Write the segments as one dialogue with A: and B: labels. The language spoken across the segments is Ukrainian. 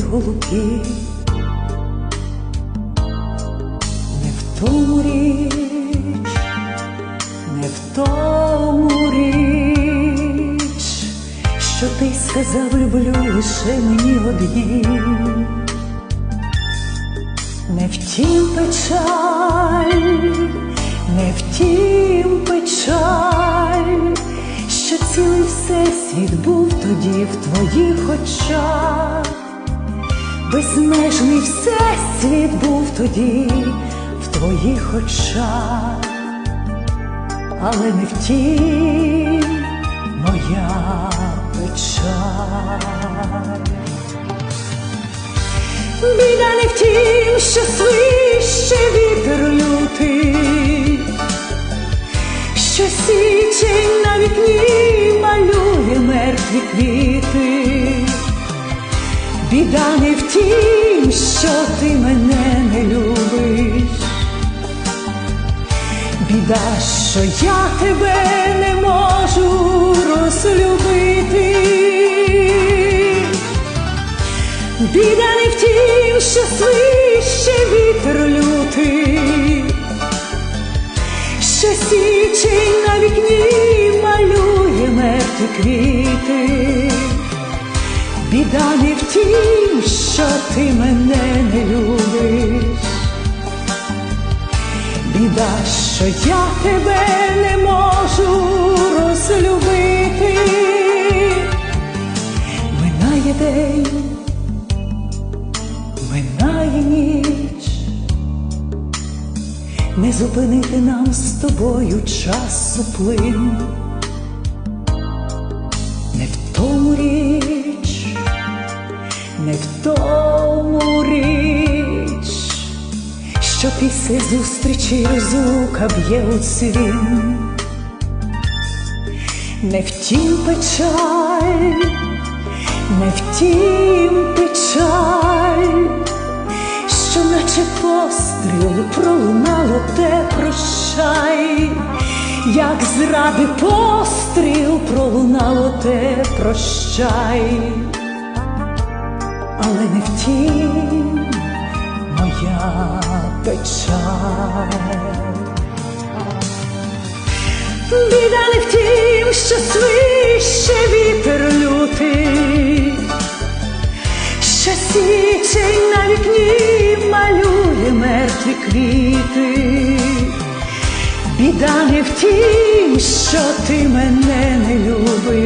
A: голубки, не в тому річ, не в тому річ, що ти сказав, люблю лише мені одній. Не втім печаль, не втім печаль, всесвіт був тоді в твоїх очах, безмежний всесвіт був тоді в твоїх очах, але не втім моя печаль. Біда не в тім, що свище вітер мертві квіти. Біда не в тім, що ти мене не любиш. Біда, що я тебе не можу розлюбити. Біда малює квіти. Біда не в тім, що ти мене не любиш. Біда, що я тебе не можу розлюбити. Минає день минає ніч, не зупинити нам з тобою часу плин, не в тому річ, що після зустрічі розлука б'є у цвін, не втім печаль не втім печаль, що наче постріл пролунало те прощай, як зради постріл пролунало те прощай, але не втім моя печаль. Біда не в тім, що свище вітер лютий, що січень на вікні малює мертві квіти. Біда не в тім, що ти мене не любиш.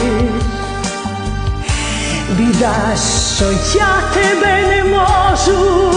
A: Біда, що я тебе не можу.